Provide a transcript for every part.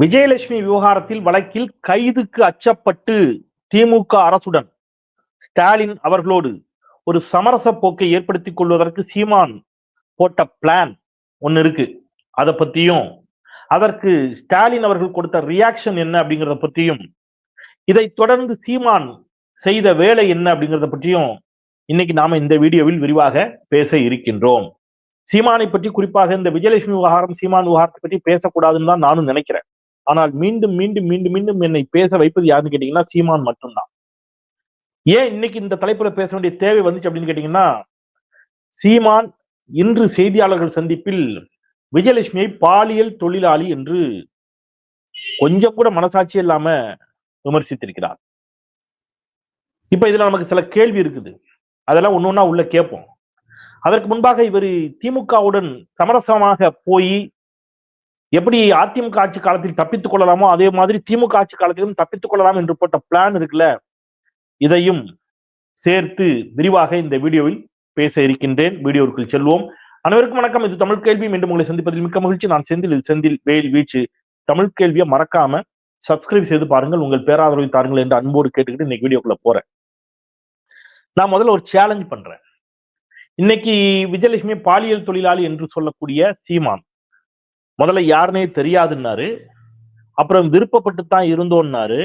விஜயலட்சுமி விவகாரத்தில் வழக்கில் கைதுக்கு அச்சப்பட்டு திமுக அரசுடன் ஸ்டாலின் அவர்களோடு ஒரு சமரச போக்கை ஏற்படுத்திக் கொள்வதற்கு சீமான் போட்ட பிளான் ஒன்னு இருக்கு. அதை பத்தியும் அதற்கு ஸ்டாலின் அவர்கள் கொடுத்த ரியாக்ஷன் என்ன அப்படிங்கிறத பத்தியும் இதை தொடர்ந்து சீமான் செய்த வேலை என்ன அப்படிங்கறத பற்றியும் இன்னைக்கு நாம இந்த வீடியோவில் விரிவாக பேச இருக்கின்றோம். சீமானை பற்றி குறிப்பாக இந்த விஜயலட்சுமி விவகாரம் சீமான் விவகாரத்தை பற்றி பேசக்கூடாதுன்னு தான் நானும் நினைக்கிறேன். ஆனால் மீண்டும் மீண்டும் மீண்டும் மீண்டும் என்னை பேச வைப்பது யாருன்னு கேட்டீங்கன்னா சீமான் மட்டும்தான். ஏன் இன்னைக்கு இந்த தலைப்புல பேச வேண்டிய தேவை வந்துச்சு அப்படின்னு கேட்டீங்கன்னா சீமான் இன்று செய்தியாளர்கள் சந்திப்பில் விஜயலட்சுமியை பாலியல் தொழிலாளி என்று கொஞ்சம் கூட மனசாட்சி இல்லாம விமர்சித்திருக்கிறார். இப்ப இதுல நமக்கு சில கேள்வி இருக்குது. அதெல்லாம் ஒண்ணு ஒண்ணா உள்ள கேட்போம். அதற்கு முன்பாக இவர் திமுகவுடன் சமரசமாக போய் எப்படி அதிமுக ஆட்சி காலத்தில் தப்பித்துக் கொள்ளலாமோ அதே மாதிரி திமுக ஆட்சி காலத்திலும் தப்பித்துக் கொள்ளலாம் என்று போட்ட பிளான் இருக்குல்ல? இதையும் சேர்த்து விரிவாக இந்த வீடியோவில் பேச இருக்கின்றேன். வீடியோவுக்குள் செல்வோம். அனைவருக்கும் வணக்கம். இது தமிழ் கேள்வி. மீண்டும் உங்களை சந்திப்பதில் மிக்க மகிழ்ச்சி. நான் செந்தில். இது செந்தில் வேல் வீச்சு. தமிழ் கேள்வியை மறக்காம சப்ஸ்கிரைப் செய்து பாருங்கள். உங்கள் பேராதரவை தாருங்கள் என்று அன்போடு கேட்டுக்கிட்டு இன்னைக்கு வீடியோக்குள்ள போறேன். நான் முதல்ல ஒரு சேலஞ்ச் பண்றேன். இன்னைக்கு விஜயலட்சுமி பாலியல் தொழிலாளி என்று சொல்லக்கூடிய சீமான். முதல்ல யாருனே தெரியாதுன்னாரு. அப்புறம் விருப்பப்பட்டு தான் இருந்தோம்னாரு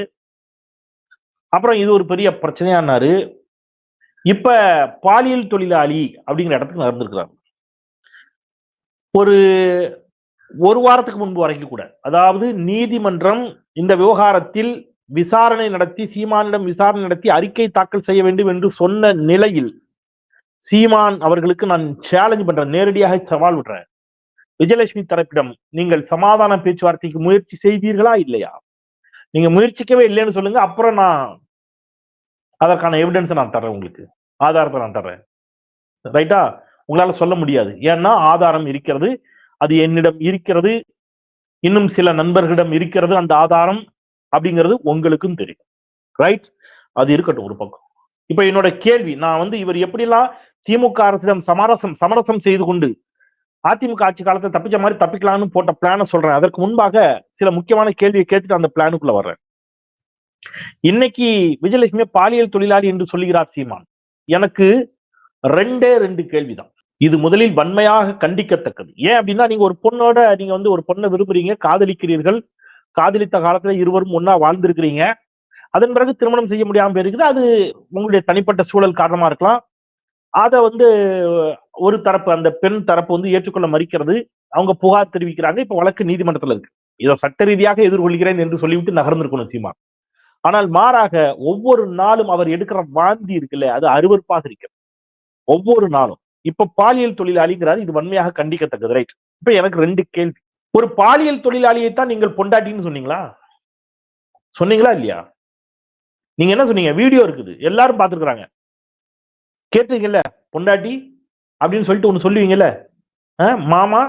அப்புறம் இது ஒரு பெரிய பிரச்சனையானாரு. இப்ப பாலியல் தொழிலாளி அப்படிங்கிற இடத்துக்கு நடந்திருக்கிறார். ஒரு ஒரு வாரத்துக்கு முன்பு வரைக்கும் கூட. அதாவது நீதிமன்றம் இந்த விவகாரத்தில் விசாரணை நடத்தி சீமானிடம் விசாரணை நடத்தி அறிக்கை தாக்கல் செய்ய வேண்டும் என்று சொன்ன நிலையில் சீமான் அவர்களுக்கு நான் சேலஞ்ச் பண்றேன். நேரடியாக சவால் விடுறேன். விஜயலட்சுமி தரப்பிடம் நீங்கள் சமாதான பேச்சுவார்த்தைக்கு முயற்சி செய்தீர்களா? இல்லையா? நீங்க முயற்சிக்கவே இல்லைன்னு சொல்லுங்க அப்புறம் நான் அதற்கான எவிடன்ஸ் நான் தர்றேன் உங்களுக்கு. ஆதாரத்தை நான் தர்றேன். ரைட்டா உங்களால சொல்ல முடியாது. ஏன்னா ஆதாரம் இருக்கிறது அது என்னிடம் இருக்கிறது இன்னும் சில நண்பர்களிடம் இருக்கிறது அந்த ஆதாரம் அப்படிங்கிறது உங்களுக்கும் தெரியும். ரைட் அது இருக்கட்டும் ஒரு பக்கம். இப்ப என்னோட கேள்வி நான் வந்து இவர் எப்படிலாம் திமுக அரசிடம் சமரசம் சமரசம் செய்து கொண்டு அதிமுக ஆட்சி காலத்தை தப்பிச்ச மாதிரி தப்பிக்கலாம்னு போட்ட பிளான சொல்றேன். அதற்கு முன்பாக சில முக்கியமான கேள்வியை கேட்டுட்டு அந்த பிளானுக்குள்ள வர்றேன். இன்னைக்கு விஜயலட்சுமி பாலியல் தொழிலாளி என்று சொல்லுகிறார் சீமான். எனக்கு ரெண்டே ரெண்டு கேள்விதான். இது முதலில் வன்மையாக கண்டிக்கத்தக்கது. ஏன் அப்படின்னா நீங்க ஒரு பொண்ணோட நீங்க வந்து ஒரு பொண்ணை விரும்புறீங்க காதலிக்கிறீர்கள். காதலித்த காலத்துல இருவரும் ஒன்னா வாழ்ந்திருக்கிறீங்க. அதன் பிறகு திருமணம் செய்ய முடியாம போயிருக்குது. அது உங்களுடைய தனிப்பட்ட சூழல் காரணமா இருக்கலாம். அதை வந்து ஒரு தரப்பு அந்த பெண் தரப்பு வந்து ஏற்றுக்கொள்ள மறுக்கிறது. அவங்க புகார் தெரிவிக்கிறாங்க. இப்ப வழக்கு நீதிமன்றத்துல இருக்கு. இதை சட்ட ரீதியாக எதிர்கொள்கிறேன் என்று சொல்லிவிட்டு நகர்ந்திருக்கணும் சீமா ஆனால் மாறாக ஒவ்வொரு நாளும் அவர் எடுக்கிற வாந்தி இருக்குல்ல அது அருவறுப்பாக இருக்கிறது ஒவ்வொரு நாளும். இப்ப பாலியல் தொழிலாளிங்கிறார் இது வன்மையாக கண்டிக்கத்தக்கது ரைட் இப்ப எனக்கு ரெண்டு கேள்வி. ஒரு பாலியல் தொழிலாளியை தான் நீங்கள் பொண்டாட்டின்னு சொன்னீங்களா? சொன்னீங்களா இல்லையா? நீங்க என்ன சொன்னீங்க? வீடியோ இருக்குது. எல்லாரும் பாத்துருக்காங்க கேட்டிருக்கீங்கல்ல பொண்டாட்டி அப்படின்னு சொல்லிட்டு ஒண்ணு சொல்லுவீங்கல்ல? மாமா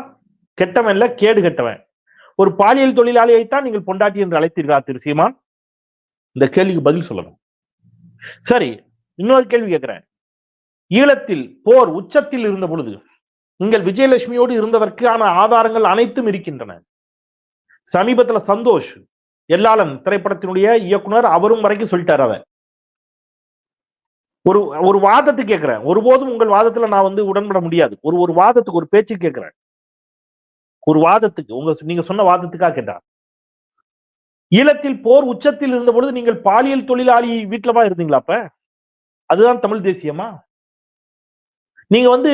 கெட்டவன் இல்ல கேடு கெட்டவன். ஒரு பாலியல் தொழிலாளியைத்தான் நீங்கள் பொண்டாட்டி என்று அழைத்தீர்களா திரு சீமான் இந்த கேள்விக்கு பதில் சொல்லணும். சரி இன்னொரு கேள்வி கேட்கிறேன். ஈழத்தில் போர் உச்சத்தில் இருந்த பொழுது நீங்கள் விஜயலட்சுமியோடு இருந்ததற்கான ஆதாரங்கள் அனைத்தும் இருக்கின்றன. சமீபத்துல சந்தோஷ் எல்லாளன் திரைப்படத்தினுடைய இயக்குனர் அவரும் வரைக்கும் சொல்லிட்டார் அதை. ஒரு ஒரு வாதத்தை கேட்கிறேன் ஒருபோதும் உங்கள் வாதத்துல நான் வந்து உடன்பட முடியாது. ஒரு ஒரு வாதத்துக்கு ஒரு பேச்சு கேட்கிறேன் ஒரு வாதத்துக்கு உங்க நீங்க சொன்ன வாதத்துக்காக கேட்டா. ஈழத்தில் போர் உச்சத்தில் இருந்த பொழுது நீங்கள் பாலியல் தொழிலாளி வீட்டுலவா இருந்தீங்களா அப்ப? அதுதான் தமிழ் தேசியமா? நீங்க வந்து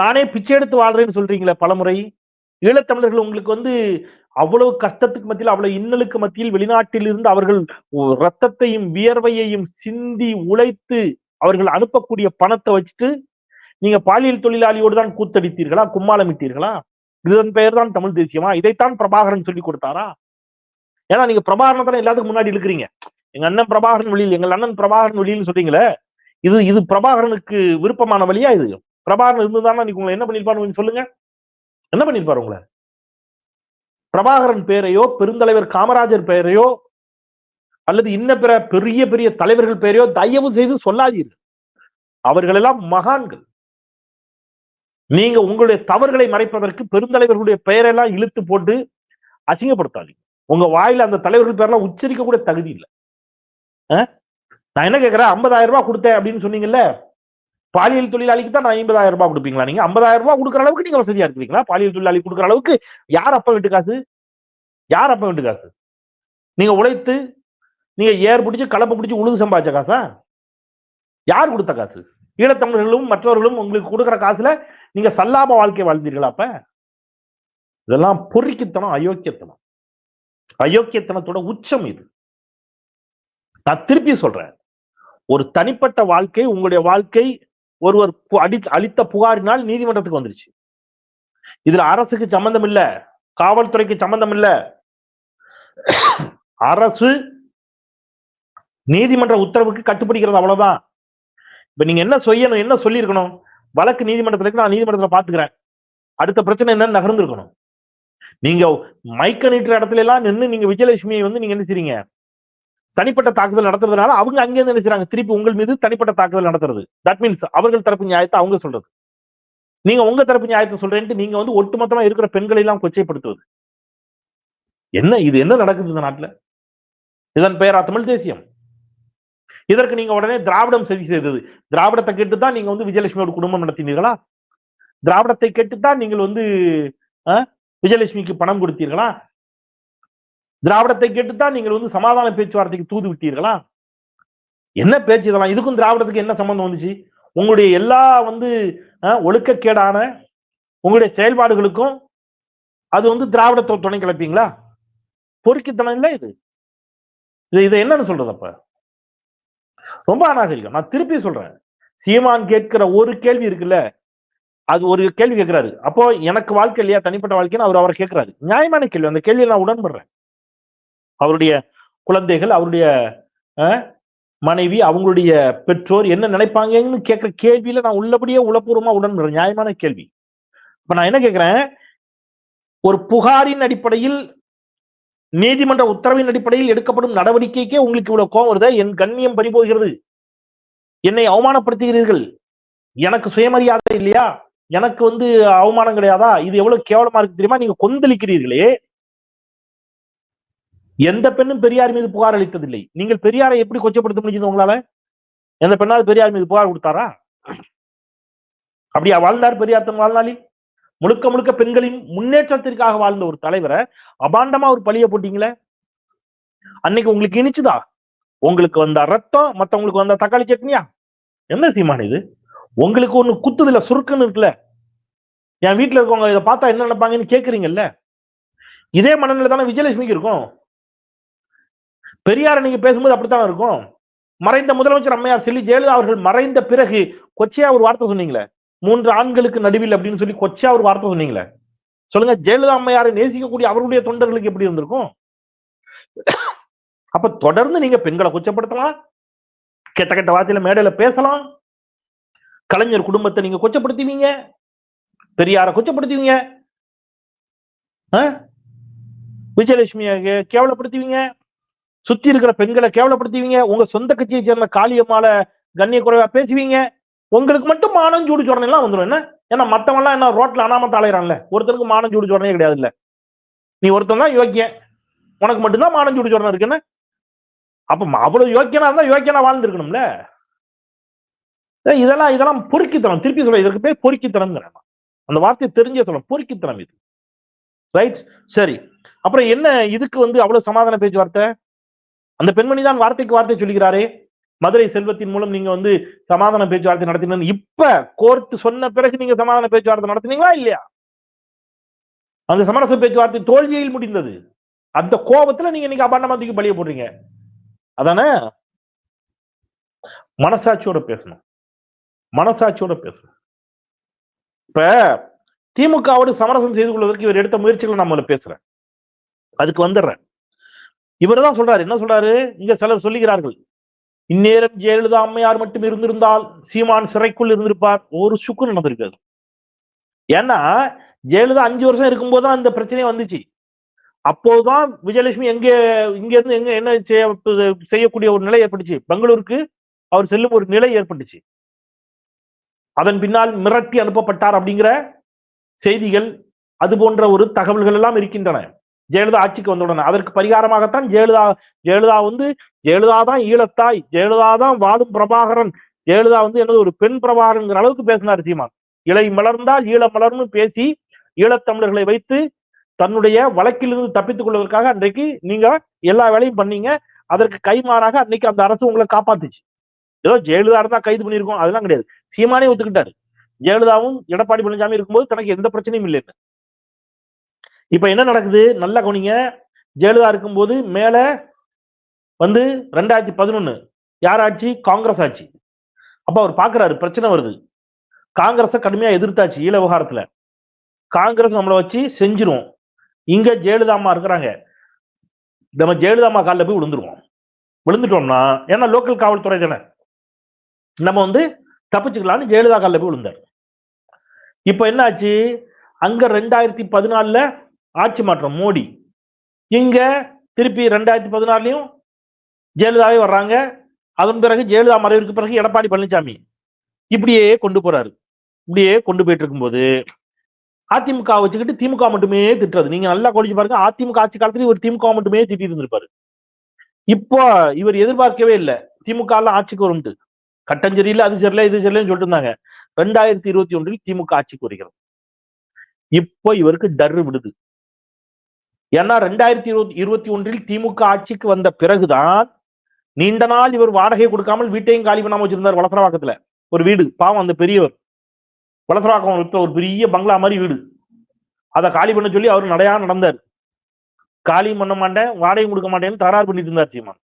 நானே பிச்சை எடுத்து வாழ்றேன்னு சொல்றீங்களே பலமுறை. ஈழத்தமிழர்கள் உங்களுக்கு வந்து அவ்வளவு கஷ்டத்துக்கு மத்தியில் அவ்வளவு இன்னலுக்கு மத்தியில் வெளிநாட்டில் இருந்து அவர்கள் ரத்தத்தையும் வியர்வையையும் சிந்தி உழைத்து அவர்கள் அனுப்பக்கூடிய பணத்தை வச்சுட்டு நீங்க பாலியல் தொழிலாளியோடு தான் கூத்தடித்தீர்களா? கும்மாளமிட்டீர்களா? இதன் பெயர் தான் தமிழ் தேசியமா? இதைத்தான் பிரபாகரன் சொல்லி கொடுத்தாரா? ஏன்னா நீங்க பிரபாகரன் தானே எல்லாத்துக்கும் முன்னாடி இருக்கிறீங்க எங்க அண்ணன் பிரபாகரன் வழியில் எங்கள் அண்ணன் பிரபாகரன் வழியில் சொல்றீங்களே இது இது பிரபாகரனுக்கு விருப்பமான வழியா இது? பிரபாகரன் இருந்துதானா? நீங்க உங்களை என்ன பண்ணிருப்பாரு சொல்லுங்க. என்ன பண்ணிருப்பாரு உங்களை? பிரபாகரன் பெயரையோ பெருந்தலைவர் காமராஜர் பெயரையோ அல்லது இன்ன பிற பெரிய பெரிய தலைவர்கள் பெயரையோ தயவு செய்து சொல்லாதீர்கள். அவர்கள் எல்லாம் மகான்கள். நீங்க உங்களுடைய தவறுகளை மறைப்பதற்கு பெருந்தலைவர்களுடைய பெயரெல்லாம் இழுத்து போட்டு அசிங்கப்படுத்தாதீங்க. உங்க வாயில அந்த தலைவர்கள் பேரெல்லாம் உச்சரிக்க கூட தகுதி இல்லை. நான் என்ன கேட்கிறேன் ஐம்பதாயிரம் ரூபாய் கொடுத்தேன் அப்படின்னு சொன்னீங்கல்ல? பாலியல் தொழிலாளிக்கு தான் நான் ஐம்பதாயிரம் ரூபாய் கொடுப்பீங்களா நீங்க? ஐம்பதாயிரம் ரூபாய் கொடுக்குற அளவுக்கு நீங்க வசதியா இருக்கிறீங்களா? பாலியல் தொழிலாளி கொடுக்குற அளவுக்கு யார் அப்ப வீட்டு காசு? யார் அப்ப வீட்டு காசு? நீங்க உழைத்து நீங்க ஏர் பிடிச்சு கலப்பை பிடிச்சு உழுது சம்பாதிச்ச காசா? யார் கொடுத்த காசு? ஈழத்தமிழர்களும் மற்றவர்களும் உங்களுக்கு கொடுக்குற காசுல நீங்க சல்லாப வாழ்க்கை வாழ்ந்தீர்களா அப்ப? இதெல்லாம் பொறுக்கித்தனம் அயோக்கியத்தனம். அயோக்கியத்தனத்தோட உச்சம் இது. நான் திருப்பி சொல்றேன். ஒரு தனிப்பட்ட வாழ்க்கை உங்களுடைய வாழ்க்கை ஒருவர் அடி அளித்த புகாரினால் நீதிமன்றத்துக்கு வந்துருச்சு. இதுல அரசுக்கு சம்பந்தம் இல்ல காவல்துறைக்கு சம்பந்தம் இல்ல அரசு நீதிமன்ற உத்தரவுக்கு கட்டுப்பிடிக்கிறது அவ்வளவுதான். இப்ப நீங்க என்ன செய்யணும் என்ன சொல்லியிருக்கணும்? வழக்கு நீதிமன்றத்துல இருக்கு நான் நீதிமன்றத்துல பாத்துக்கிறேன். அடுத்த பிரச்சனை என்னன்னு நகர்ந்துருக்கணும். நீங்க மைக்க நீட்டுற இடத்துல எல்லாம் நின்று நீங்க விஜயலட்சுமியை வந்து நீங்க என்ன செய்றீங்க? தனிப்பட்ட தாக்குதல் நடத்துறதுனால அவங்க அங்கேருந்து என்ன செய்றாங்க? திருப்பி உங்கள் மீது தனிப்பட்ட தாக்குதல் நடத்துறது. தட் மீன்ஸ் அவர்கள் தரப்பு நியாயத்தை அவங்க சொல்றது. நீங்க உங்க தரப்பு நியாயத்தை சொல்றேன்ட்டு நீங்க வந்து ஒட்டுமொத்தமா இருக்கிற பெண்களை எல்லாம் கொச்சைப்படுத்துவது. என்ன இது? என்ன நடக்குது இந்த நாட்டுல? இதன் பெயரா தமிழ் தேசியம். இதற்கு நீங்க உடனே திராவிடம் சதி செய்தது. திராவிடத்தை கேட்டுதான் நீங்க வந்து விஜயலட்சுமியோட குடும்பம் நடத்தினீர்களா? திராவிடத்தை கேட்டுத்தான் நீங்கள் வந்து விஜயலட்சுமிக்கு பணம் கொடுத்தீர்களா? திராவிடத்தை கேட்டுத்தான் நீங்கள் வந்து சமாதான பேச்சுவார்த்தைக்கு தூது விட்டீர்களா? என்ன பேச்சு இதெல்லாம்? இதுக்கும் திராவிடத்துக்கு என்ன சம்பந்தம் வந்துச்சு? உங்களுடைய எல்லா வந்து ஒழுக்கக்கேடான உங்களுடைய செயல்பாடுகளுக்கும் அது வந்து திராவிடத்தை துணை கிளப்பீங்களா பொறுக்கித்தனம் இல்லை இது? இது இதை என்னன்னு சொல்றது அப்ப? ரொம்ப அநாகரிகம் நான் திருப்பி சொல்றேன். சீமான் கேட்கிற ஒரு கேள்வி இருக்குல்ல அது ஒரு கேள்வி கேட்கிறாரு. அப்போ எனக்கு வாழ்க்கை இல்லையா? தனிப்பட்ட வாழ்க்கைன்னு அவர் அவரை கேட்கிறாரு. நியாயமான கேள்வி. அந்த கேள்வியை நான் உடன்படுறேன். அவருடைய குழந்தைகள் அவருடைய மனைவி அவங்களுடைய பெற்றோர் என்ன நினைப்பாங்கன்னு கேட்கிற கேள்வியில நான் உள்ளபடியே உளப்பூர்வமா உடன்படுறேன். நியாயமான கேள்வி. இப்ப நான் என்ன கேட்கிறேன்? ஒரு புகாரின் அடிப்படையில் நீதிமன்ற உத்தரவின் அடிப்படையில் எடுக்கப்படும் நடவடிக்கைக்கே உங்களுக்கு இவ்வளவு கோவம் வருத? என் கண்ணியம் பறிபோகிறது. என்னை அவமானப்படுத்துகிறீர்கள். எனக்கு சுயமரியாதை இல்லையா? எனக்கு வந்து அவமானம் கிடையாதா? இது எவ்வளவு கேவலமா இருக்கு தெரியுமா? நீங்க கொந்தளிக்கிறீர்களே. எந்த பெண்ணும் பெரியார் மீது புகார் அளித்ததில்லை. நீங்கள் பெரியாரை எப்படி கொச்சப்படுத்த முடிஞ்சது உங்களால? எந்த பெண்ணாவது பெரியார் மீது புகார் கொடுத்தாரா? அப்படியா? வாழ்ந்தார் பெரியார் தன் வாழ்நாளி முழுக்க முழுக்க பெண்களின் முன்னேற்றத்திற்காக வாழ்ந்த ஒரு தலைவரை அபாண்டமா ஒரு பழிய போட்டீங்களே? அன்னைக்கு உங்களுக்கு இனிச்சுதா? உங்களுக்கு வந்த ரத்தம் மத்தவங்களுக்கு வந்த தக்காளி சட்னியா? என்ன சீமான இது? உங்களுக்கு ஒண்ணு குத்துதுல சுருக்குன்னு இருக்குல்ல? என் வீட்டுல இருக்கவங்க இதை பார்த்தா என்ன நினைப்பாங்கன்னு கேக்குறீங்கல்ல? இதே மனநிலை தானே விஜயலட்சுமிக்கு இருக்கும். பெரியார் நீங்க பேசும்போது அப்படித்தான் இருக்கும்? மறைந்த முதலமைச்சர் அம்மையார் செல்வி ஜெயலலிதா அவர்கள் மறைந்த பிறகு கொச்சையா ஒரு வார்த்தை சொன்னீங்களே? மூன்று ஆண்களுக்கு நடுவில் அப்படின்னு சொல்லி கொச்சையா ஒரு வார்த்தை சொன்னீங்களே. சொல்லுங்க ஜெயலலிதா அம்மையாரை நேசிக்கக்கூடிய அவருடைய தொண்டர்களுக்கு எப்படி இருந்திருக்கும்? அப்ப தொடர்ந்து நீங்க பெண்களை கொச்சப்படுத்தலாம். கெட்ட கெட்ட வார்த்தையில மேடையில பேசலாம். கலைஞர் குடும்பத்தை நீங்க கொச்சப்படுத்துவீங்க. பெரியார கொச்சப்படுத்துவீங்க. விஜயலட்சுமியை கேவலப்படுத்துவீங்க. சுத்தி இருக்கிற பெண்களை கேவலப்படுத்துவீங்க. உங்க சொந்த கட்சியை சேர்ந்த காளியம்மால கண்ணிய குறைவா பேசுவீங்க. உங்களுக்கு மட்டும் மானம் சூடு சொரணை எல்லாம் வந்துடும் என்ன? ஏன்னா மற்றவன்லாம் என்ன ரோட்ல அனாமத்த அலையிறான்ல ஒருத்தருக்கு மானம் சூடு சொரணே கிடையாது இல்ல நீ ஒருத்தன் தான் யோக்கியன். உனக்கு மட்டும்தான் மானம் சூடு சொரணை இருக்குன்னு அப்ப அவ்வளவு யோக்கியனா இருந்தா யோக்கியனா வாழ்ந்துருக்கணும்ல. இதெல்லாம் இதெல்லாம் பொறுக்கித்தனம். திருப்பி சொல்ல இதற்கு பேர் பொறுக்கித்தனம் அந்த வார்த்தையை தெரிஞ்ச சொல்ல பொறுக்கித்தனம் இது. ரைட் சரி. அப்புறம் என்ன இதுக்கு வந்து அவ்வளவு சமாதான பேச்சுவார்த்தை? அந்த பெண்மணி தான் வார்த்தைக்கு வார்த்தை சொல்லுகிறாரே. மதுரை செல்வத்தின் மூலம் நீங்க வந்து சமாதான பேச்சுவார்த்தை நடத்தினு இப்ப கோர்ட் சொன்ன பிறகு நீங்க சமாதான பேச்சுவார்த்தை நடத்தினீங்களா இல்லையா? அந்த சமரச பேச்சுவார்த்தை தோல்வியில் முடிந்தது. அந்த கோபத்துல நீங்க இன்னைக்கு அபாண்டமா தூக்கி பழிய போடுறீங்க. அதானே? மனசாட்சியோட பேசணும். மனசாட்சியோட பேசணும். இப்ப திமுகவோடு சமரசம் செய்து கொள்வதற்கு இவர் எடுத்த முயற்சிகளை நான் பேசுறேன். அதுக்கு வந்துடுறேன். இவர் தான் சொல்றாரு. என்ன சொல்றாரு? இங்க சிலர் சொல்லுகிறார்கள். இந்நேரம் ஜெயலலிதா அம்மையார் மட்டும் இருந்திருந்தால் சீமான் சிறைக்குள் இருந்திருப்பார். ஒரு சுக்கு நடந்திருக்காது. ஏன்னா ஜெயலலிதா அஞ்சு வருஷம் இருக்கும்போது தான் இந்த பிரச்சனையே வந்துச்சு. அப்போதுதான் விஜயலட்சுமி எங்க இங்க இருந்து எங்க என்ன செய்யக்கூடிய ஒரு நிலை ஏற்பட்டுச்சு? பெங்களூருக்கு அவர் செல்லும் ஒரு நிலை ஏற்பட்டுச்சு. அதன் பின்னால் மிரட்டி அனுப்பப்பட்டார் அப்படிங்கிற செய்திகள் அது போன்ற ஒரு தகவல்கள் எல்லாம் இருக்கின்றன. ஜெயலலிதா ஆட்சிக்கு வந்தவுடனே அதற்கு பரிகாரமாகத்தான் ஜெயலலிதா ஜெயலலிதா வந்து ஜெயலலிதா தான் ஈழத்தாய் ஜெயலலிதா தான் வாழும் பிரபாகரன். ஜெயலலிதா வந்து என்னது ஒரு பெண் பிரபாகரங்கிற அளவுக்கு பேசினார் சீமான். இலை மலர்ந்தால் ஈழ மலர்னு பேசி ஈழத்தமிழர்களை வைத்து தன்னுடைய வழக்கிலிருந்து தப்பித்துக் கொள்வதற்காக அன்றைக்கு நீங்க எல்லா வேலையும் பண்ணீங்க. அதற்கு கைமாறாக அன்னைக்கு அந்த அரசு உங்களை காப்பாத்துச்சு. ஏதோ ஜெயலலிதா இருந்தா கைது பண்ணியிருக்கோம் அதெல்லாம் கிடையாது. சீமானே ஒத்துக்கிட்டாரு. ஜெயலலிதாவும் எடப்பாடி பழனிசாமி இருக்கும்போது தனக்கு எந்த பிரச்சனையும் இல்லைன்னு. இப்ப என்ன நடக்குது? நல்லா கவனிங்க. ஜெயலலிதா இருக்கும்போது மேல வந்து ரெண்டாயிரத்தி பதினொன்னு. யார் ஆட்சி? காங்கிரஸ் ஆட்சி. அப்ப அவர் பாக்குறாரு பிரச்சனை வருது. காங்கிரஸ கடுமையா எதிர்த்தாச்சு ஈழ விவகாரத்துல. காங்கிரஸ் நம்மளை வச்சு செஞ்சிரும். இங்க ஜெயலலிதா அம்மா இருக்கிறாங்க. நம்ம ஜெயலலிதா அம்மா காலில் போய் விழுந்துருவோம். விழுந்துட்டோம்னா ஏன்னா லோக்கல் காவல்துறை தானே. நம்ம வந்து தப்பிச்சுக்கலாம்னு ஜெயலலிதா காலில் போய் விழுந்தார். இப்ப என்ன ஆச்சு அங்க ரெண்டாயிரத்தி பதினாலுல ஆட்சி மாற்றம் மோடி. இங்க திருப்பி ரெண்டாயிரத்தி பதினாலையும் ஜெயலலிதாவே வர்றாங்க. அதன் பிறகு ஜெயலலிதா மறைவிற்கு பிறகு எடப்பாடி பழனிசாமி இப்படியே கொண்டு போறாரு. இப்படியே கொண்டு போயிட்டு இருக்கும்போது அதிமுக வச்சுக்கிட்டு திமுக மட்டுமே திட்டுறது. நீங்க நல்லா கொடிச்சு பாருங்க அதிமுக ஆட்சி காலத்துல ஒரு திமுக மட்டுமே திட்டி இருந்திருப்பாரு. இப்போ இவர் எதிர்பார்க்கவே இல்லை. திமுக எல்லாம் ஆட்சிக்கு வரும்ட்டு. கட்டம் சரியில்லை அது சரியில்லை இது சரியில்லைன்னு சொல்லிட்டு இருந்தாங்க. ரெண்டாயிரத்தி இருபத்தி ஒன்றில் திமுக ஆட்சிக்கு வருகிறது இப்போ இவருக்கு டர்ரு விடுது. ஏன்னா ரெண்டாயிரத்தி இருபத்தி இருபத்தி ஒன்றில் திமுக ஆட்சிக்கு வந்த பிறகுதான் நீண்ட நாள் இவர் வாடகை கொடுக்காமல் வீட்டையும் காலி பண்ணாம வச்சிருந்தார் வளசரவாக்கத்துல. ஒரு வீடு. பாவம் அந்த பெரியவர். வளசரவாக்கம் விட்ட ஒரு பெரிய பங்களா மாதிரி வீடு. அதை காலி பண்ண சொல்லி அவர் நடையா நடந்தார். காலி பண்ண மாட்டேன் வாடகை கொடுக்க மாட்டேன்னு தகராறு பண்ணிட்டு இருந்தார் சீமான்.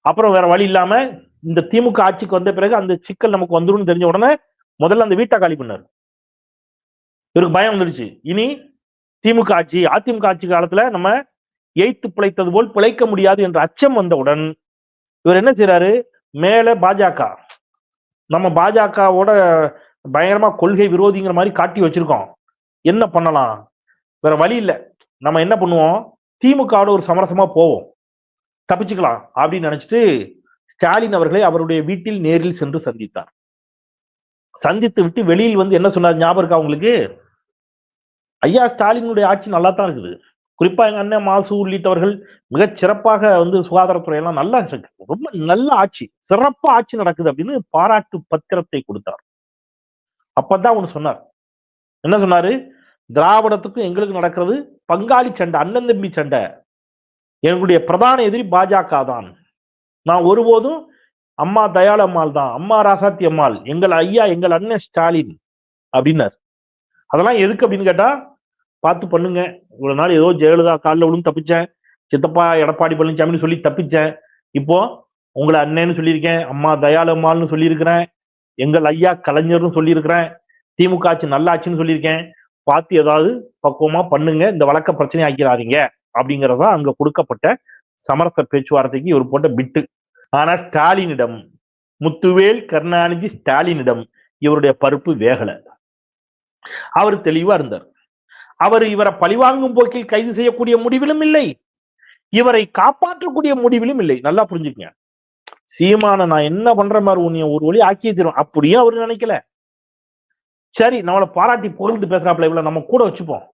அப்புறம் வேற வழி இல்லாம இந்த திமுக ஆட்சிக்கு வந்த பிறகு அந்த சிக்கல் நமக்கு வந்துடும் தெரிஞ்ச உடனே முதல்ல அந்த வீட்டை காலி பண்ணார். இவருக்கு பயம் வந்துடுச்சு இனி திமுக ஆட்சி அதிமுக ஆட்சி காலத்துல நம்ம எய்த்து பிழைத்தது போல் பிழைக்க முடியாது என்ற அச்சம் வந்தவுடன் இவர் என்ன செய்யறாரு மேல பாஜக. நம்ம பாஜகவோட பயங்கரமா கொள்கை விரோதிங்கிற மாதிரி காட்டி வச்சிருக்கோம். என்ன பண்ணலாம்? வேற வழி இல்லை. நம்ம என்ன பண்ணுவோம்? திமுகவோட ஒரு சமரசமா போவோம். தப்பிச்சுக்கலாம் அப்படின்னு நினைச்சிட்டு ஸ்டாலின் அவர்களை அவருடைய வீட்டில் நேரில் சென்று சந்தித்தார். சந்தித்து விட்டு வெளியில் வந்து என்ன சொன்னார் ஞாபகம் இருக்கா உங்களுக்கு? ஐயா ஸ்டாலினுடைய ஆட்சி நல்லா தான் இருக்குது. குறிப்பா எங்க அண்ணன் மாசு உள்ளிட்டவர்கள் மிகச் சிறப்பாக வந்து சுகாதாரத்துறை எல்லாம் நல்லா இருக்கு ரொம்ப நல்ல ஆட்சி சிறப்பா ஆட்சி நடக்குது அப்படின்னு பாராட்டு பத்திரத்தை கொடுத்தார். அப்பதான் ஒண்ணு சொன்னார். என்ன சொன்னாரு? திராவிடத்துக்கும் எங்களுக்கு நடக்கிறது பங்காளி சண்டை அண்ணன் தம்பி சண்டை. எங்களுடைய பிரதான எதிரி பாஜக தான். நான் ஒருபோதும் அம்மா தயாள அம்மாள் தான் அம்மா ராசாத்தி அம்மாள் எங்கள் ஐயா எங்கள் அண்ணன் ஸ்டாலின் அப்படின்னார். அதெல்லாம் எதுக்கு அப்படின்னு கேட்டா பார்த்து பண்ணுங்க. இவ்வளவு நாள் ஏதோ ஜெயலலிதா காலில் விழுந்து தப்பிச்சேன். சித்தப்பா எடப்பாடி பழனிசாமின்னு சொல்லி தப்பிச்சேன். இப்போ உங்களை அண்ணன்னு சொல்லியிருக்கேன் அம்மா தயாளு அம்மாள்னு சொல்லியிருக்கிறேன் எங்கள் ஐயா கலைஞர்னு சொல்லியிருக்கிறேன் திமுக ஆட்சி நல்லாச்சுன்னு சொல்லியிருக்கேன். பார்த்து ஏதாவது பக்குவமா பண்ணுங்க இந்த வழக்க பிரச்சனை ஆக்கிறாதீங்க அப்படிங்கிறதா அங்க கொடுக்கப்பட்ட சமரச பேச்சுவார்த்தைக்கு இவர் போட்ட பிட்டு. ஆனா ஸ்டாலினிடம் முத்துவேல் கருணாநிதி ஸ்டாலினிடம் இவருடைய பருப்பு வேகல. அவர் தெளிவா இருந்தார். அவர் இவரை பழிவாங்கும் போக்கில் கைது செய்யக்கூடிய முடிவிலும் இல்லை. இவரை காப்பாற்றக்கூடிய முடிவிலும் இல்லை. நல்லா புரிஞ்சுக்கங்க. சீமான நான் என்ன பண்ற மாதிரி உன்னை ஒரு வழி ஆக்கியே தரும் அப்படியே அவர் நினைக்கல. சரி நம்மளை பாராட்டி புகழ்ந்து பேசுறாப்ல இவ்வளவு நம்ம கூட வச்சுப்போம்.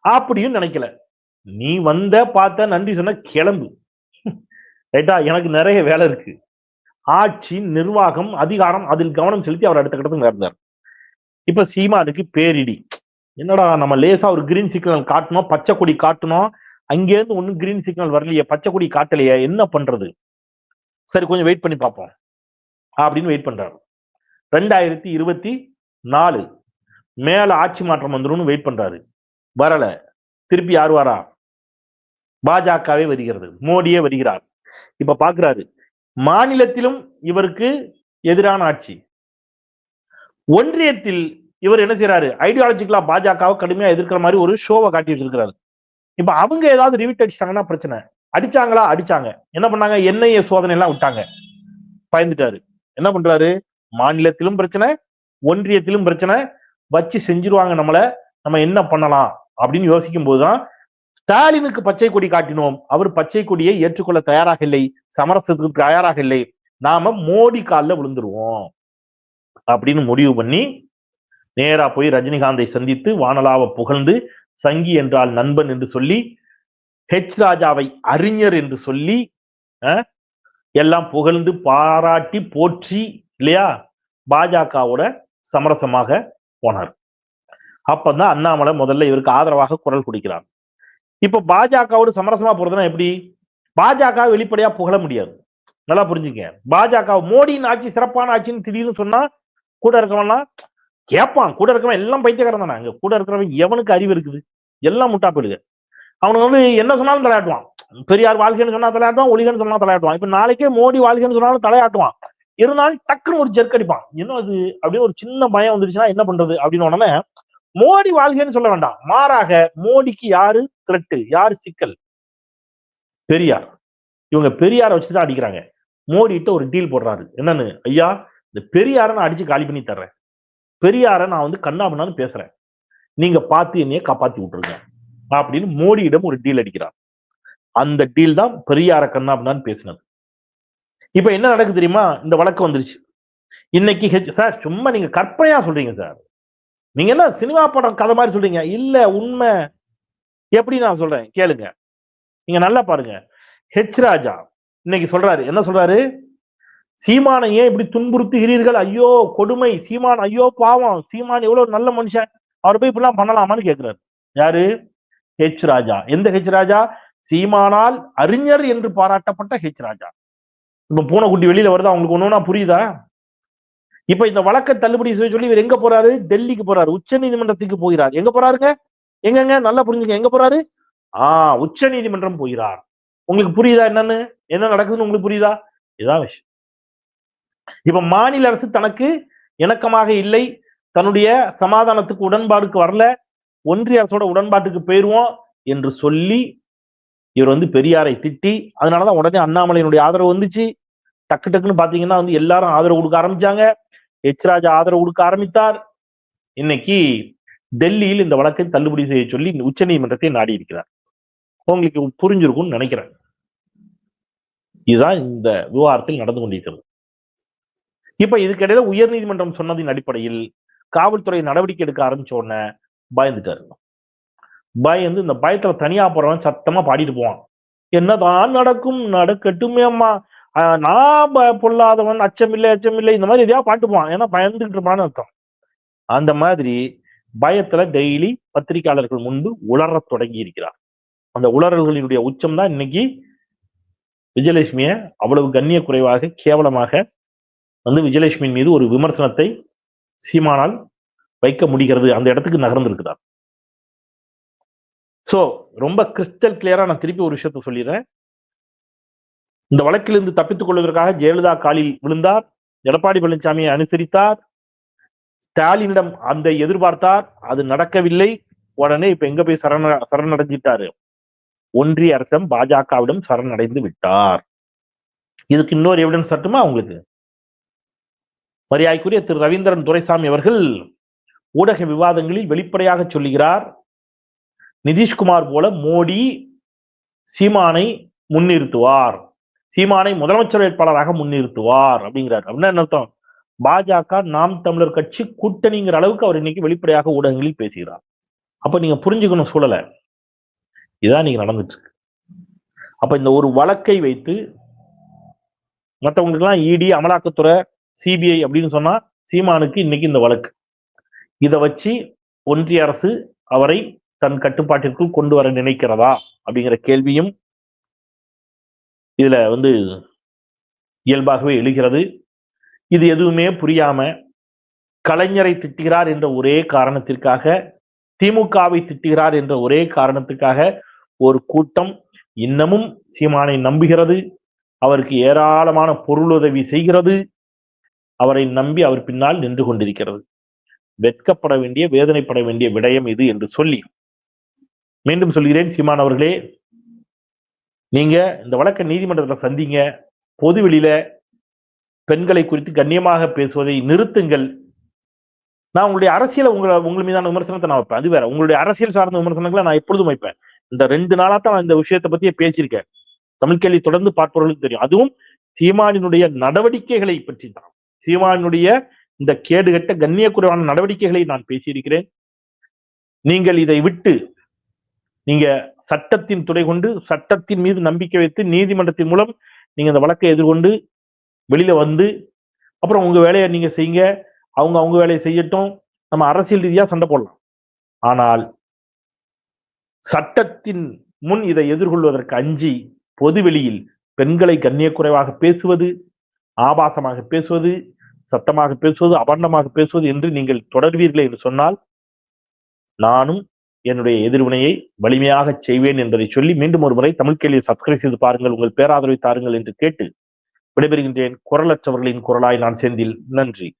அப்படியும் நினைக்கல. நீ வந்த பார்த்த நன்றி சொன்ன கிளம்பு. ரைட்டா எனக்கு நிறைய வேலை இருக்கு. ஆட்சி நிர்வாகம் அதிகாரம் அதில் கவனம் செலுத்தி அவர் அடுத்த கட்டத்துக்கு நடந்தார் இப்ப சீமானுக்கு பேரிடி. என்னடா நம்ம லேசா ஒரு கிரீன் சிக்னல் காட்டணும் பச்சை கொடி காட்டணும். அங்கேருந்து ஒன்றும் கிரீன் சிக்னல் வரலையே பச்சை கொடி காட்டலையே என்ன பண்றது? சரி கொஞ்சம் வெயிட் பண்ணி பார்ப்போம். அப்படின்னு வெயிட் பண்றாரு. ரெண்டாயிரத்தி இருபத்தி நாலு மேல ஆட்சி மாற்றம் வந்துரும்னு வெயிட் பண்றாரு. வரல. திருப்பி யார் வரா? பாஜகவே வருகிறது. மோடியே வருகிறார். இப்ப பாக்குறாரு. மாநிலத்திலும் இவருக்கு எதிரான ஆட்சி. ஒன்றியத்தில் இவர் என்ன செய்யறாரு ஐடியாலஜிக்கலா பாஜகவை கடுமையா எதிர்க்கிற மாதிரி ஒரு ஷோவை காட்டி வச்சிருக்கிறாரு இப்ப அவங்க ஏதாவது ரிவிட் அடிச்சிட்டாங்கன்னா பிரச்சனை. அடிச்சாங்களா? அடிச்சாங்க. என்ன பண்ணாங்க? என்ஐஏ சோதனை எல்லாம் விட்டாங்க. பயந்துட்டாரு. என்ன பண்றாரு? மாநிலத்திலும் பிரச்சனை ஒன்றியத்திலும் பிரச்சனை. வச்சு செஞ்சிருவாங்க நம்மள. நம்ம என்ன பண்ணலாம்? அப்படின்னு யோசிக்கும் போதுதான் ஸ்டாலினுக்கு பச்சை கொடி காட்டினோம். அவர் பச்சை கொடியை ஏற்றுக்கொள்ள தயாராக இல்லை. சமரசத்துக்கு தயாராக இல்லை. நாம மோடி காலில் விழுந்துருவோம். அப்படின்னு முடிவு பண்ணி நேரா போய் ரஜினிகாந்தை சந்தித்து வானலாவை புகழ்ந்து சங்கி என்றால் நண்பன் என்று சொல்லி ஹெச் ராஜாவை அறிஞர் என்று சொல்லி அஹ், எல்லாம் புகழ்ந்து பாராட்டி போற்றி இல்லையா? பாஜகவோட சமரசமாக போனார். அப்பதான் அண்ணாமலை முதல்ல இவருக்கு ஆதரவாக குரல் கொடுக்கிறார். இப்ப பாஜகவோட சமரசமா போறதுன்னா எப்படி? பாஜக வெளிப்படையா புகழ முடியாது. நல்லா புரிஞ்சுங்க பாஜக மோடியின் ஆட்சி சிறப்பான ஆட்சின்னு திடீர்னு சொன்னா கூட இருக்கவனா கேட்பான் கூட இருக்கிறவன் எல்லாம் பைத்தியக்காரன் தானே. அங்க கூட இருக்கிறவன் எவனுக்கு அறிவு இருக்குது? எல்லாம் முட்டா போயிடுது அவனுக்கு வந்து என்ன சொன்னாலும் தலையாட்டுவான். பெரியார் வாழ்க்கைன்னு சொன்னா தலையாட்டுவான் ஒளிகன்னு சொன்னா தலையாட்டுவான். இப்ப நாளைக்கே மோடி வாழ்க்கைன்னு சொன்னாலும் தலையாட்டுவான். இருந்தாலும் டக்குன்னு ஒரு ஜெர்க் அடிப்பான். என்ன அது? அப்படியே ஒரு சின்ன பயம் வந்துருச்சுன்னா என்ன பண்றது? அப்படின்னு உடனே மோடி வாழ்க்கைன்னு சொல்ல வேண்டாம். மாறாக மோடிக்கு யாரு? த்ரெட்டு. யாரு? சிக்கல். பெரியார். இவங்க பெரியாரை வச்சுதான் அடிக்கிறாங்க. மோடிட்ட ஒரு டீல் போடுறாரு. என்னன்னு? ஐயா இந்த பெரியாரை நான் அடிச்சு காலி பண்ணி தர்றேன். பெரியாரை நான் வந்து கண்ணாபண்ணான்னு பேசுறேன். நீங்க பார்த்து என்னைய காப்பாத்தி விட்டுருங்க. அப்படின்னு மோடியிடம் ஒரு டீல் அடிக்கிறார். அந்த டீல் தான் பெரியார கண்ணாபண்ணான்னு பேசினது. இப்ப என்ன நடக்கு தெரியுமா? இந்த வழக்கு வந்துருச்சு. இன்னைக்கு ஹெச் சார் சும்மா நீங்க கற்பனையா சொல்றீங்க சார். நீங்க என்ன சினிமா படம் கதை மாதிரி சொல்றீங்க? இல்ல உண்மை. எப்படி நான் சொல்றேன்? கேளுங்க. நீங்க நல்லா பாருங்க. ஹெச் ராஜா இன்னைக்கு சொல்றாரு. என்ன சொல்றாரு? சீமானை ஏன் இப்படி துன்புறுத்துகிறீர்கள்? ஐயோ கொடுமை. சீமான் ஐயோ பாவம். சீமான் எவ்வளவு நல்ல மனுஷன். அவர் போய் இப்படிலாம் பண்ணலாமான்னு கேக்குறாரு யாரு? ஹெச் ராஜா. எந்த ஹெச் ராஜா? சீமானால் அறிஞர் என்று பாராட்டப்பட்ட ஹெச் ராஜா. இப்ப பூனைக்குட்டி வெளியில வருதா? உங்களுக்கு ஒண்ணுனா புரியுதா? இப்ப இந்த வழக்கை தள்ளுபடி செய்ய சொல்லி இவர் எங்க போறாரு? டெல்லிக்கு போறாரு. உச்ச நீதிமன்றத்துக்கு போகிறார். எங்க போறாருங்க? எங்கங்க? நல்லா புரிஞ்சுங்க. எங்க போறாரு? ஆஹ் உச்ச நீதிமன்றம் போகிறார். உங்களுக்கு புரியுதா என்னன்னு? என்ன நடக்குதுன்னு உங்களுக்கு புரியுதா? இதான் விஷயம். இப்ப மாநில அரசு தனக்கு இணக்கமாக இல்லை. தன்னுடைய சமாதானத்துக்கு உடன்பாடுக்கு வரல. ஒன்றிய அரசோட உடன்பாட்டுக்கு போயிருவோம் என்று சொல்லி இவர் வந்து பெரியாரை திட்டி அதனாலதான் உடனே அண்ணாமலையினுடைய ஆதரவு வந்துச்சு. டக்கு டக்குன்னு பாத்தீங்கன்னா வந்து எல்லாரும் ஆதரவு கொடுக்க ஆரம்பிச்சாங்க. எச் ராஜா ஆதரவு கொடுக்க ஆரம்பித்தார். இன்னைக்கு டெல்லியில் இந்த வழக்கை தள்ளுபடி செய்ய சொல்லி உச்ச நீதிமன்றத்தை நாடி இருக்கிறார். உங்களுக்கு புரிஞ்சிருக்கும்னு நினைக்கிறேன். இதுதான் இந்த விவகாரத்தில் நடந்து கொண்டிருக்கிறது. இப்ப இதுக்கிடையில உயர் நீதிமன்றம் சொன்னதின் அடிப்படையில் காவல்துறை நடவடிக்கை எடுக்க ஆரம்பிச்ச உடனே பயந்துட்டாரு. பயந்து இந்த பயத்துல தனியா போறவன் சத்தமா பாடிட்டு போவான். என்னதான் நடக்கும் நடக்கட்டுமே அம்மா. ஆஹ் நான் பொல்லாதவன் அச்சமில்லை அச்சமில்லை இந்த மாதிரி எதையா பாட்டு போவான். ஏன்னா பயந்துகிட்டு இருப்பான்னு அர்த்தம். அந்த மாதிரி பயத்துல டெய்லி பத்திரிகையாளர்கள் முன்பு உளர தொடங்கி இருக்கிறார். அந்த உளறல்களினுடைய உச்சம் தான் இன்னைக்கு விஜயலட்சுமிய அவ்வளவு கண்ணிய குறைவாக கேவலமாக வந்து விஜயலட்சுமியின் மீது ஒரு விமர்சனத்தை சீமானால் வைக்க முடிகிறது. அந்த இடத்துக்கு நகர்ந்திருக்கிறார். சோ ரொம்ப கிறிஸ்டல் கிளியரா நான் திருப்பி ஒரு விஷயத்த சொல்லிடுறேன். இந்த வழக்கிலிருந்து தப்பித்துக் கொள்வதற்காக ஜெயலலிதா காலில் விழுந்தார். எடப்பாடி பழனிசாமியை அனுசரித்தார். ஸ்டாலினிடம் அந்த எதிர்பார்த்தார். அது நடக்கவில்லை. உடனே இப்ப எங்க போய் சரண சரணடைஞ்சிட்டாரு? ஒன்றிய அரசம் பாஜகவிடம் சரணடைந்து விட்டார். இதுக்கு இன்னொரு எவிடன்ஸ் சட்டுமா உங்களுக்கு? மரியாதைக்குரிய திரு ரவீந்திரன் துரைசாமி அவர்கள் ஊடக விவாதங்களில் வெளிப்படையாக சொல்லுகிறார். நிதிஷ்குமார் போல மோடி சீமானை முன்னிறுத்துவார். சீமானை முதலமைச்சர் வேட்பாளராக முன்னிறுத்துவார் அப்படிங்கிறார். அப்படின்னா என்ன அர்த்தம்? பாஜக நாம் தமிழர் கட்சி கூட்டணிங்கிற அளவுக்கு அவர் இன்னைக்கு வெளிப்படையாக ஊடகங்களில் பேசுகிறார். அப்ப நீங்க புரிஞ்சுக்கணும் சூழலை. இதான் நீங்க நடந்துட்டு இருக்கு. அப்ப இந்த ஒரு வழக்கை வைத்து மற்றவங்களுக்கெல்லாம் இடி அமலாக்கத்துறை சிபிஐ அப்படின்னு சொன்னா சீமானுக்கு இன்னைக்கு இந்த வழக்கு. இதை வச்சு ஒன்றிய அரசு அவரை தன் கட்டுப்பாட்டிற்குள் கொண்டு வர நினைக்கிறதா அப்படிங்கிற கேள்வியும் இதுல வந்து இயல்பாகவே எழுகிறது. இது எதுவுமே புரியாம கலைஞரை திட்டுகிறார் என்ற ஒரே காரணத்திற்காக திமுகவை திட்டுகிறார் என்ற ஒரே காரணத்துக்காக ஒரு கூட்டம் இன்னமும் சீமானை நம்புகிறது. அவருக்கு ஏராளமான பொருளுதவி செய்கிறது. அவரை நம்பி அவர் பின்னால் நின்று கொண்டிருக்கிறது. வெட்கப்பட வேண்டிய வேதனைப்பட வேண்டிய விடயம் இது என்று சொல்லி. மீண்டும் சொல்கிறேன் சீமான் அவர்களே நீங்க இந்த வழக்க நீதிமன்றத்தில் சந்திங்க. பொது வெளியில பெண்களை குறித்து கண்ணியமாக பேசுவதை நிறுத்துங்கள். நான் உங்களுடைய அரசியலை உங்களை உங்கள் மீதான விமர்சனத்தை நான் வைப்பேன். அது வேற. உங்களுடைய அரசியல் சார்ந்த விமர்சனங்களை நான் எப்பொழுதும் வைப்பேன். இந்த ரெண்டு நாளா தான் நான் இந்த விஷயத்தை பத்தியே பேசியிருக்கேன். தமிழ் கேள்வி தொடர்ந்து பார்ப்பவர்களுக்கு தெரியும். அதுவும் சீமானினுடைய நடவடிக்கைகளை பற்றி தான். சீமானுடைய இந்த கேடுகட்ட கண்ணியக்குறைவான நடவடிக்கைகளை நான் பேசியிருக்கிறேன். நீங்கள் இதை விட்டு நீங்க சட்டத்தின் துணை கொண்டு சட்டத்தின் மீது நம்பிக்கை வைத்து நீதிமன்றத்தின் மூலம் நீங்க இந்த வழக்கை எதிர்கொண்டு வெளியில வந்து அப்புறம் உங்க வேலையை நீங்க செய்யுங்க. அவங்க அவங்க வேலையை செய்யட்டும். நம்ம அரசியல் ரீதியா சண்டை போடலாம். ஆனால் சட்டத்தின் முன் இதை எதிர்கொள்வதற்கு அஞ்சி பொதுவெளியில் பெண்களை கண்ணியக்குறைவாக பேசுவது ஆபாசமாக பேசுவது சத்தமாக பேசுவது அபண்டமாக பேசுவது என்று நீங்கள் தொடர்வீர்கள் என்று சொன்னால் நானும் என்னுடைய எதிர்வினையை வலிமையாக செய்வேன் என்பதை சொல்லி மீண்டும் ஒரு முறை தமிழ் கேள்வியை சப்ஸ்கிரைப் செய்து பாருங்கள் உங்கள் பேராதரவை தாருங்கள் என்று கேட்டு விடைபெறுகின்றேன் குரலற்றவர்களின் குரலாய் நான் செந்தில் நன்றி